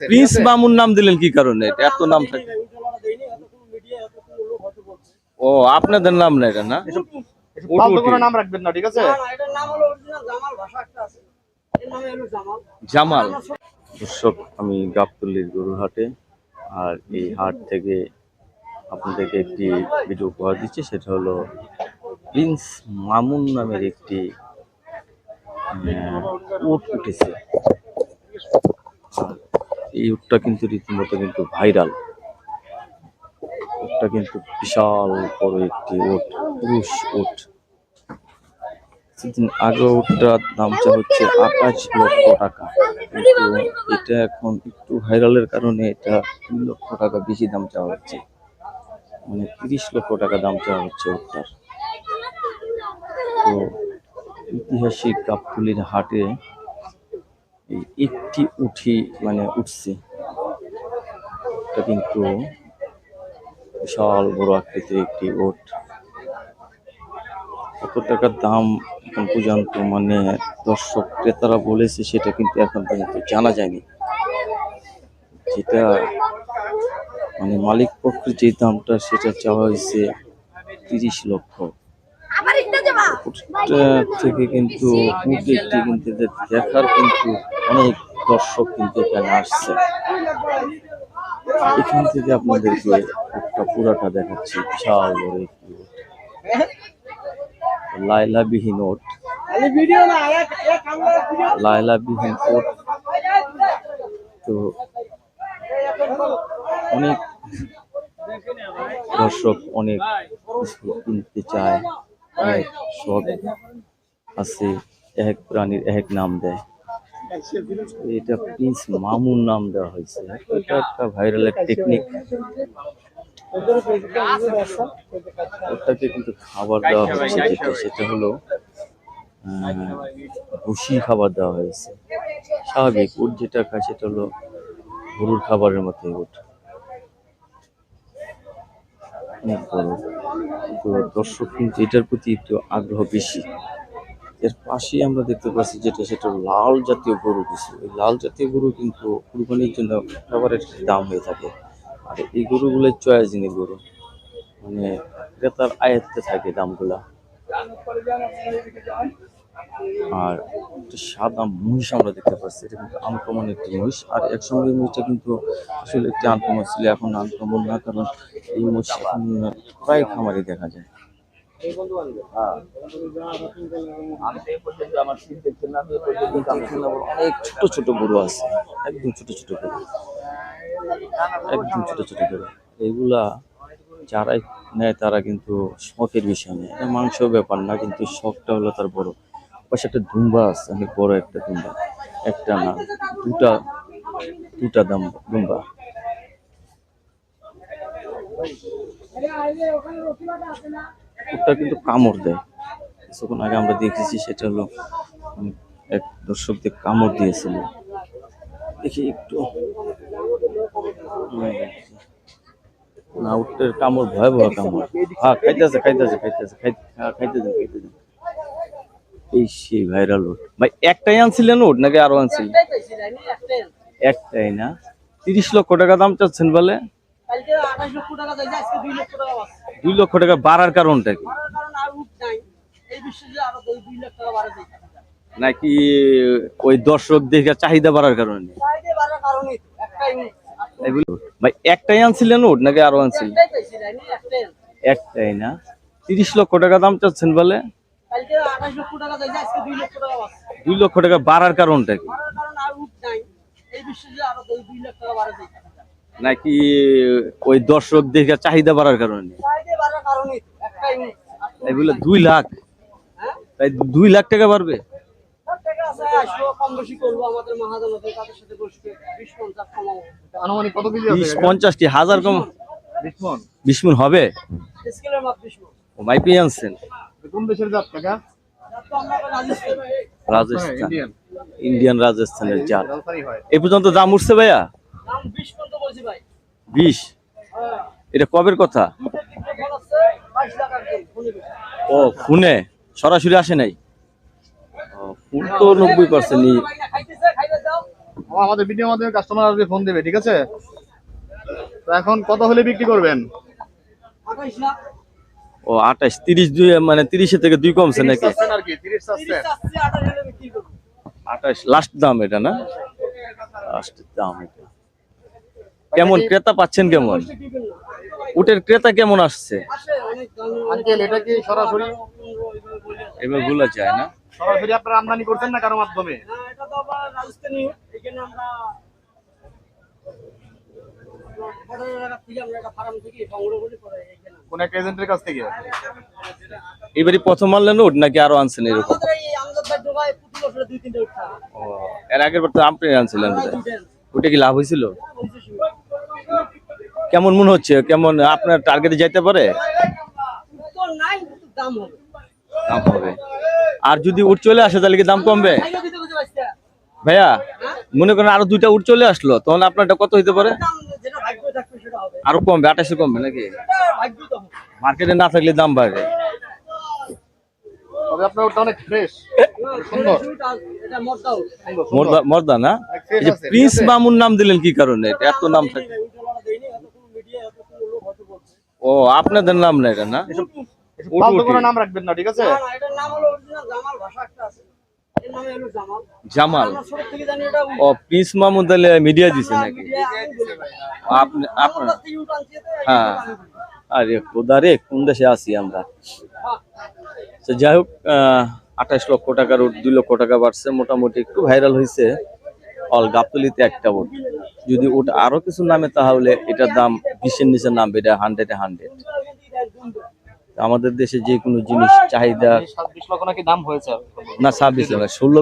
Prince Mamun নাম দিলেন কি কারণে? এত নাম থাকে। ও আপনাদের নাম না এটা না? নাম রাখবেন না ঠিক আছে? জামাল দর্শক আমি গাবতলির গরুর হাটে আর এই হাট থেকে আপনাদেরকে একটি ভিডিও উপহার দিচ্ছি সেটা হলো প্রিন্স মামুন নামের একটি উট উঠেছে। এই উটটা কিন্তু রীতিমতো কিন্তু ভাইরাল। উটটা কিন্তু বিশাল বড় একটি উট, পুরুষ উট। কিছুদিন আগে উটটার দামটা হচ্ছে আঠাশ লক্ষ টাকা। কিন্তু এটা এখন একটু ভাইরালের কারণে এটা তিন লক্ষ টাকা বেশি দাম চাওয়া হচ্ছে। মানে তিরিশ লক্ষ টাকা দাম চাওয়া হচ্ছে উটটার। তো ঐতিহাসিক গাবতলির হাটে এই একটি উঠি মানে উঠছে। এটা কিন্তু বিশাল বড় আকৃতির একটি উট কত টাকার দাম এখন পর্যন্ত মানে দর্শক ক্রেতারা বলেছে সেটা কিন্তু এখন পর্যন্ত জানা যায়নি। যেটা মানে মালিক পক্ষের যে দামটা সেটা চাওয়া হয়েছে তিরিশ লক্ষ। থেকে কিন্তু একটি কিন্তু দেখার কিন্তু অনেক দর্শক কিন্তু এখানে আসছে। এখান থেকে আপনাদেরকে একটা পুরাটা দেখাচ্ছি। বিশাল বড় একটি উট লাইলা বিহীন ওট লাইলা বিহীন ওট তো অনেক দর্শক অনেক কিনতে চায়। অনেক শখ আছে। এক প্রাণীর এক নাম দেয়। এটা প্রিন্স মামুন নাম দেওয়া হয়েছে। এটা একটা ভাইরালের টেকনিক ওটাকে কিন্তু খাবার দেওয়া হয়েছে, যেটা সেটা হলো ভুসি খাবার দেওয়া হয়েছে। স্বাভাবিক, উট যেটা খায় সেটা হলো গরুর খাবারের মতোই উট। অনেক বড়। তো দর্শক কিন্তু এটার প্রতি একটু আগ্রহ বেশি। এর পাশেই আমরা দেখতে পাচ্ছি যেটা, সেটা লাল জাতীয় গরু কিছু। এই লাল জাতীয় গরু কিন্তু কুরবানির জন্য খাবারের দাম হয়ে থাকে। আর এই গরুগুলো চয়েসিংয়ের গরু। মানে ক্রেতার আয়ত্তে থাকে দামগুলা। আর একটা সাদা মহিষ আমরা দেখতে পাচ্ছি। এটা কিন্তু আনকমন একটি মহিষ। আর একসঙ্গে মহিষটা কিন্তু আসলে একটি আনকমন ছিল, এখন আনকমন না, কারণ এই মহিষ প্রায় খামারে দেখা যায়। অনেক ছোট ছোট গরু আছে একদম ছোট ছোট গরু। একদম ছোট ছোট গরু। এগুলা যারাই নেয় তারা কিন্তু শখের বিষয় নেই এটা মাংস ব্যাপার না কিন্তু শখটা হলো তার বড়। পাশে একটা দুম্বা আছে অনেক বড় একটা দুম্বা। একটা না দুটা দুটা দাম দুম্বা। ওটা কিন্তু কামড় দেয়। কিছুক্ষণ আগে আমরা দেখেছি সেটা হলো এক দর্শকদের কামড় দিয়েছিল। দেখি একটু। না উটের কামড় ভয়াবহ কামড়। হ্যাঁ খাইতেছে খাইতেছে খাইতেছে খাই- হ্যাঁ, খাইতেছে খাইতেছে। এই সেই ভাইরাল উট। ভাই একটাই আনছিলেন উট নাকি আরও আনছিলেন? একটাই না? তিরিশ লক্ষ টাকা দাম চাচ্ছেন বলে? দুই লক্ষ টাকা বাড়ার কারণটা কি? নাকি ওই দর্শক দেখে চাহিদা বাড়ার কারণে? ভাই একটাই আনছিলেন উট নাকি আরও আনছিলেন? একটাই না তিরিশ লক্ষ টাকা দাম চাচ্ছেন বলে? দুই লক্ষ টাকা বাড়ার কারণটা কি? নাকি ওই দর্শক দেখে চাহিদা বাড়ার কারণে? চাইতে বাড়ার কারণই তো, একটাই উঠ এগুলো দুই লাখ। হ্যাঁ? তাই দুই লাখ টাকা বাড়বে? সব টাকা আছে আসব কম বেশি করব আমাদের মহাজন আছে তাদের সাথে বসবে বিশ পঞ্চাশ কমাবো। আনুমানিক কত কেজি বিশ আছে পঞ্চাশ কি হাজার কম? বিশ মন। হবে? ও মাইপি আনছেন। রাজস্থান। রাজস্থান। ইন্ডিয়ান। রাজস্থানের জাত। এ পর্যন্ত দাম উঠছে ভাইয়া? বিশ? হ্যাঁ। এটা কবের কথা? ফল ও ফোনে সরাসরি আসে নাই? ও, ফোন তো নব্বই পার্সেন্ট আমাদের ভিডিও মাধ্যমে কাস্টমার আসবে ফোন দেবে ঠিক আছে? তো এখন কত হলে বিক্রি করবেন? ও আঠাশ তিরিশ দুই মানে তিরিশের থেকে দুই কমছে নাকি? তিরিশ তিরিশ আঠাশ লাস্ট দাম এটা না? লাস্ট দাম এটা। কেমন ক্রেতা পাচ্ছেন কেমন? উটের ক্রেতা কেমন আসছে। এবারগুলা যায় না? সরাসরি আপনারা আমদানি করছেন না কারও মাধ্যমে? এটা তো আবার রাজস্থানী এখানে আমরা বর্ডারের এলাকা থেকে আমরা একটা ফার্ম থেকে সংগ্রহ করি পরে এখানে কোন একটা এজেন্টের কাছ থেকে এবারই প্রথম আনলেন উট নাকি আরও আনছেন এরকম উঠা এর আগের বার তো আপনি আনছিলেন ওটা কি লাভ হয়েছিল? কেমন মনে হচ্ছে? কেমন আপনার টার্গেটে যাইতে পারে? দাম হবে। আর যদি উট চলে আসে তাহলে কি দাম কমবে? ভাইয়া মনে করেন আরও দুইটা উট চলে আসলো তখন আপনারটা কত হইতে পারে? আরও কমবে আঠাশে কমবে নাকি? মার্কেটে না থাকলে দাম বাড়বে। উঠ। মর্দা না? প্রিন্স মামুন নাম দিলেন কি কারণে? এত নাম থাকে দেয়নি, উল্টোপাল্টা দেয়নি, এত কোনো media, এত কোনো লোক হয়তো বলছে। ও আপনাদের নাম না এটা না এসব উট ফালতু উটি। কোনো নাম রাখবেন না ঠিক আছে না, না, এটার নাম হলো original জামাল ভাষা একটা আছে। এর নামে হলো জামাল। জামাল আমরা ছোট থেকে জানি এটা উট। ও তাহলে মিডিয়া দিছে নাকি। আপনি আপনার হ্যাঁ। বলি। আরে খোদা রে কোন দেশে আছি আমরা হ্যাঁ। তো যাই হোক আঠাশ লক্ষ টাকার দুই লক্ষ টাকা বাড়ছে মোটামুটি একটু ভাইরাল হয়েছে অল গাবতলিতে একটা বোর্ড যদি ওটা আরও কিছু নামে তাহলে এটার দাম বিশের নিচে নামবে এটা হান্ড্রেডে হান্ড্রেড আমাদের দেশে যে কোনো জিনিস চাহিদা বিশ লক্ষ নাকি দাম হয়েছে? না ছাব্বিশ লাখ ষোলো